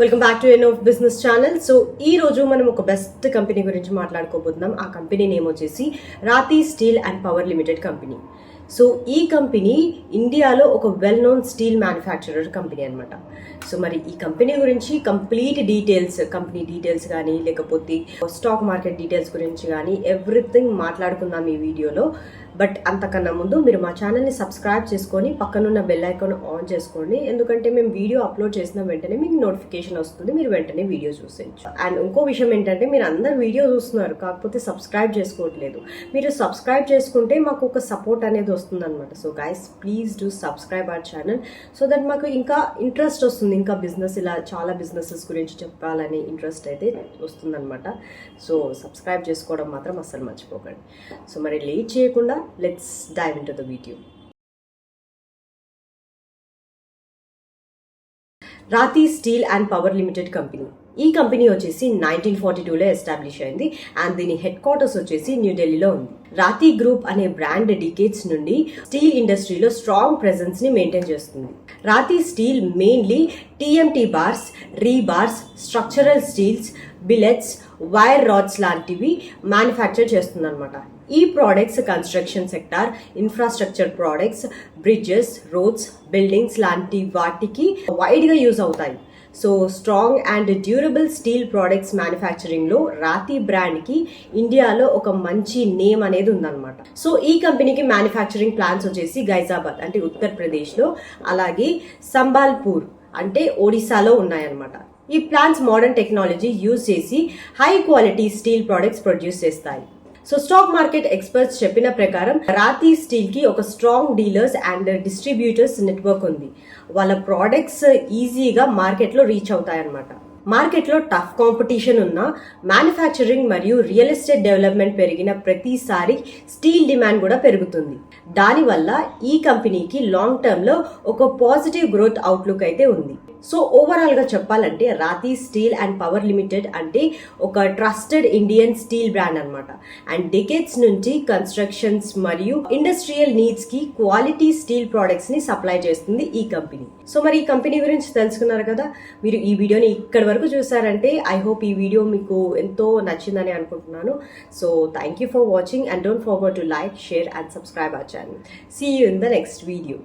Welcome back to N of business channel so ఈ రోజు మనం ఒక బెస్ట్ కంపెనీ గురించి మాట్లాడుకోబోతున్నాం. ఆ కంపెనీ నేమ్ వచ్చేసి Rathi steel and power limited company. So ఈ కంపెనీ ఇండియాలో ఒక well known steel manufacturer company అనమాట సో మరి ఈ కంపెనీ గురించి కంప్లీట్ డీటెయిల్స్ కంపెనీ డీటెయిల్స్ కానీ లేకపోతే స్టాక్ మార్కెట్ డీటెయిల్స్ గురించి కానీ ఎవ్రీథింగ్ మాట్లాడుకుందాం ఈ వీడియోలో. బట్ అంతకన్నా ముందు మీరు మా ఛానల్ని సబ్స్క్రైబ్ చేసుకొని పక్కనున్న బెల్ ఐకాన్ ఆన్ చేసుకోండి. ఎందుకంటే మేము వీడియో అప్లోడ్ చేసిన వెంటనే మీకు నోటిఫికేషన్ వస్తుంది. మీరు వెంటనే వీడియో చూసేయచ్చు. అండ్ ఇంకో విషయం ఏంటంటే మీరు అందరు వీడియో చూస్తున్నారు. కాకపోతే సబ్స్క్రైబ్ చేసుకోవట్లేదు. మీరు సబ్స్క్రైబ్ చేసుకుంటే మాకు ఒక సపోర్ట్ అనేది వస్తుంది అనమాట so guys please do subscribe our channel so that మాకు ఇంకా ఇంట్రెస్ట్ వస్తుంది. ఇంకా బిజినెస్ ఇలా చాలా బిజినెసెస్ గురించి చెప్పాలని ఇంట్రెస్ట్ అయితే వస్తుందన్నమాట. సో సబ్స్క్రైబ్ చేసుకోవడం మాత్రం అస్సలు మర్చిపోకండి. సో మరి లేట్ చేయకుండా let's dive in to the video Rathi steel and power limited company ఈ కంపెనీ వచ్చేసి నైన్టీన్ ఫార్టీ టూలో ఎస్టాబ్లిష్ అయింది అండ్ దీని హెడ్ క్వార్టర్స్ వచ్చేసి న్యూఢిల్లీలో ఉంది. రాతి గ్రూప్ అనే బ్రాండ్ డికేట్స్ నుండి స్టీల్ ఇండస్ట్రీలో స్ట్రాంగ్ ప్రెజెన్స్ని మెయింటైన్ చేస్తుంది. Rathi steel mainly TMT bars rebars structural steels billets wire rods లాంటివి మ్యానుఫ్యాక్చర్ చేస్తుంది అనమాట ఈ products construction sector infrastructure products bridges roads buildings లాంటి వాటికి వైడ్గా యూజ్ అవుతాయి. So strong and durable steel products మ్యానుఫ్యాక్చరింగ్లో Rathi బ్రాండ్కి ఇండియాలో ఒక మంచి నేమ్ అనేది ఉందన్నమాట. సో ఈ కంపెనీకి మ్యానుఫ్యాక్చరింగ్ ప్లాన్స్ వచ్చేసి గైజాబాద్ అంటే ఉత్తరప్రదేశ్లో అలాగే సంబాల్పూర్ అంటే ఒడిశాలో ఉన్నాయన్నమాట. ఈ ప్లాన్స్ మోడర్న్ టెక్నాలజీ యూజ్ చేసి high quality steel products produce చేస్తాయి. సో స్టాక్ మార్కెట్ ఎక్స్పర్ట్స్ చెప్పిన ప్రకారం రాతి స్టీల్కి ఒక strong dealers and distributors network ఉంది. వాళ్ళ ప్రోడక్ట్స్ ఈజీగా మార్కెట్లో రీచ్ అవుతాయన్నమాట. మార్కెట్లో టఫ్ కాంపిటీషన్ ఉన్న మ్యానుఫ్యాక్చరింగ్ మరియు రియల్ ఎస్టేట్ డెవలప్మెంట్ పెరిగిన ప్రతిసారి స్టీల్ డిమాండ్ కూడా పెరుగుతుంది. దానివల్ల ఈ కంపెనీకి లాంగ్ టర్మ్లో ఒక పాజిటివ్ గ్రోత్ అవుట్లుక్ అయితే ఉంది. సో ఓవరాల్గా చెప్పాలంటే రాతి స్టీల్ అండ్ పవర్ లిమిటెడ్ అంటే ఒక ట్రస్టెడ్ ఇండియన్ స్టీల్ బ్రాండ్ అనమాట అండ్ డికెట్స్ నుంచి కన్స్ట్రక్షన్స్ మరియు ఇండస్ట్రియల్ నీడ్స్కి క్వాలిటీ స్టీల్ ప్రోడక్ట్స్ని సప్లై చేస్తుంది ఈ కంపెనీ సో మరి ఈ కంపెనీ గురించి తెలుసుకున్నారు కదా? మీరు ఈ వీడియోని ఇక్కడి వరకు చూసారంటే ఐ హోప్ ఈ వీడియో మీకు ఎంతో నచ్చిందని అనుకుంటున్నాను. So thank you for watching and don't forward to like share and subscribe our channel see you in the next video